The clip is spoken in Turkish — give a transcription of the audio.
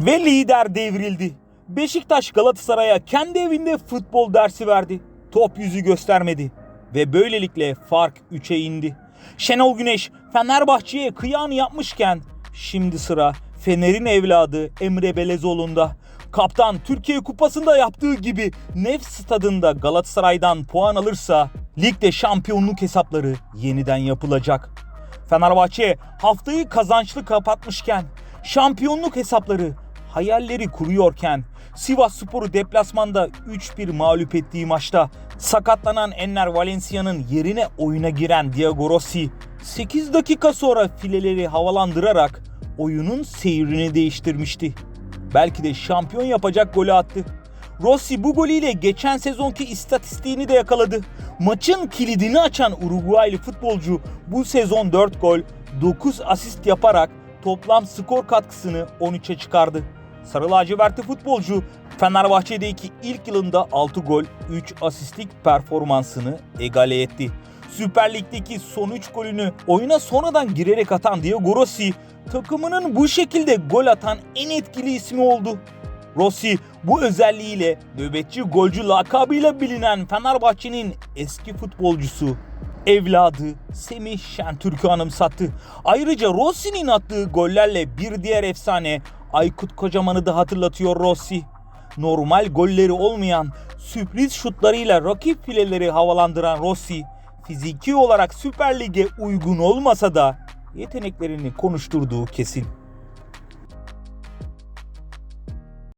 Ve lider devrildi. Beşiktaş Galatasaray'a kendi evinde futbol dersi verdi. Top yüzü göstermedi. Ve böylelikle fark 3'e indi. Şenol Güneş Fenerbahçe'ye kıyağını yapmışken şimdi sıra Fener'in evladı Emre Belezoğlu'nda. Kaptan Türkiye Kupası'nda yaptığı gibi Nef stadında Galatasaray'dan puan alırsa ligde şampiyonluk hesapları yeniden yapılacak. Fenerbahçe haftayı kazançlı kapatmışken şampiyonluk hesapları hayalleri kuruyorken Sivas Spor'u deplasmanda 3-1 mağlup ettiği maçta sakatlanan Enner Valencia'nın yerine oyuna giren Diego Rossi 8 dakika sonra fileleri havalandırarak oyunun seyrini değiştirmişti. Belki de şampiyon yapacak golü attı. Rossi bu golüyle geçen sezonki istatistiğini de yakaladı. Maçın kilidini açan Uruguaylı futbolcu bu sezon 4 gol, 9 asist yaparak toplam skor katkısını 13'e çıkardı. Sarı lacivertli futbolcu Fenerbahçe'deki ilk yılında 6 gol, 3 asistlik performansını egale etti. Süper Lig'deki son 3 golünü oyuna sonradan girerek atan Diego Rossi takımının bu şekilde gol atan en etkili ismi oldu. Rossi bu özelliğiyle nöbetçi golcü lakabıyla bilinen Fenerbahçe'nin eski futbolcusu evladı Semih Şentürk'ü anımsattı. Ayrıca Rossi'nin attığı gollerle bir diğer efsane Aykut Kocaman'ı da hatırlatıyor Rossi. Normal golleri olmayan sürpriz şutlarıyla rakip fileleri havalandıran Rossi fiziki olarak Süper Lig'e uygun olmasa da yeteneklerini konuşturduğu kesin.